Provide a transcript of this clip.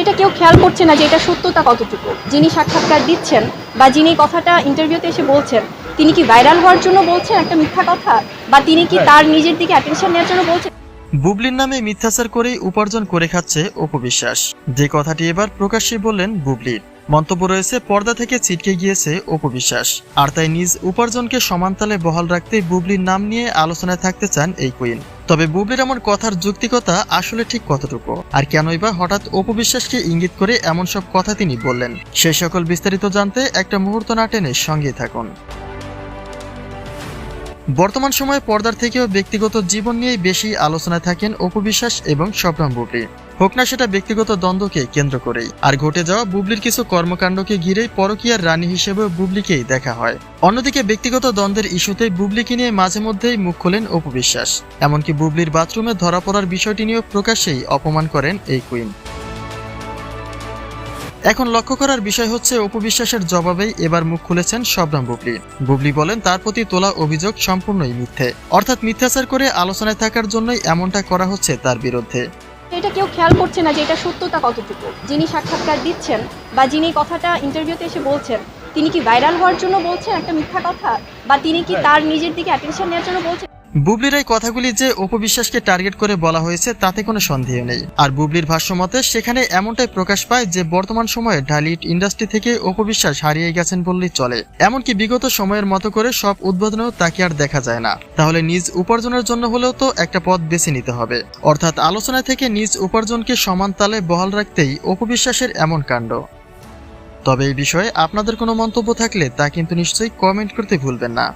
এটা কেউ খেয়াল করছে না যে এটা সত্যতা কতটুকু। যিনি সাক্ষাৎকার দিচ্ছেন বা যিনি কথাটা ইন্টারভিউতে এসে বলছেন তিনি কি ভাইরাল হওয়ার জন্য বলছেন একটা মিথ্যা কথা? বা তিনি কি তার নিজের দিকে অ্যাটেনশন নেওয়ার জন্য বলছেন? বুবলির নামে মিথ্যাচার করেই উপার্জন করে খাচ্ছে অপবিশ্বাস। যে কথাটি এবার প্রকাশ্যে বললেন বুবলির মন্তব্য রয়েছে পর্দা থেকে ছিটকে গিয়েছে অপবিশ্বাস। আর তাই নিজ উপার্জনকে সমানতালে বহাল রাখতে বুবলির নাম নিয়ে আলোচনায় থাকতে চান এই কুইন। তবে বুবলির এমন কথার যুক্তিকতা আসলে ঠিক কতটুকু? আর কেনই বা হঠাৎ অপবিশ্বাসকে ইঙ্গিত করে এমন সব কথা তিনি বললেন? সেই সকল বিস্তারিত জানতে একটা মুহূর্ত না টেনে সঙ্গে থাকুন। বর্তমান সময়ে পর্দার থেকেও ব্যক্তিগত জীবন নিয়েই বেশি আলোচনায় থাকেন অপবিশ্বাস এবং শবনম বুবলি। হোক না সেটা ব্যক্তিগত দ্বন্দ্বকে কেন্দ্র করেই। আর ঘটে যাওয়া বুবলির কিছু কর্মকাণ্ডকে ঘিরেই পরকীয়ার রানী হিসেবে বুবলিকেই দেখা হয়। অন্যদিকে ব্যক্তিগত দ্বন্দ্বের ইস্যুতে বুবলিকে নিয়ে মাঝে মধ্যেই মুখ খোলেন অপবিশ্বাস এমনকি বুবলির বাথরুমে ধরা পড়ার বিষয়টি নিয়েও প্রকাশ্যেই অপমান করেন এই কুইন। এখন লক্ষ্য করার বিষয় হচ্ছে অপবিশ্বাসের জবাবেই এবার মুখ খুলেছেন শবনম বুবলি। বুবলি বলেন, তার প্রতি তোলা অভিযোগ সম্পূর্ণই মিথ্যে। অর্থাৎ মিথ্যাচার করে আলোচনায় থাকার জন্যই এমনটা করা হচ্ছে তার বিরুদ্ধে। এটা কেউ খেয়াল করছে না যে এটা সত্যতা কতটুকু। যিনি সাক্ষাৎকার দিচ্ছেন বা যিনি কথাটা ইন্টারভিউতে এসে বলছেন, তিনি কি ভাইরাল হওয়ার জন্য বলছেন একটা মিথ্যা কথা? বা তিনি কি তার নিজের দিকে অ্যাটেনশন নেওয়ার জন্য বলছেন? বুবলির এই কথাগুলি যে অপবিশ্বাসকে টার্গেট করে বলা হয়েছে, তাতে কোনো সন্দেহ নেই। আর বুবলির ভাষ্যমতে সেখানে এমনটাই প্রকাশ পায় যে বর্তমান সময়ে ঢালিউড ইন্ডাস্ট্রি থেকে অপবিশ্বাস হারিয়ে গেছেন বললেই চলে। এমনকি বিগত সময়ের মতো করে সব উদ্বোধনেও তাকে আর দেখা যায় না। তাহলে নিজ উপার্জনের জন্য হলেও তো একটা পথ বেছে নিতে হবে। অর্থাৎ আলোচনা থেকে নিজ উপার্জনকে সমান তালে বহাল রাখতেই অপবিশ্বাসের এমন কাণ্ড। তবে এই বিষয়ে আপনাদের কোনো মন্তব্য থাকলে তা কিন্তু নিশ্চয়ই কমেন্ট করতে ভুলবেন না।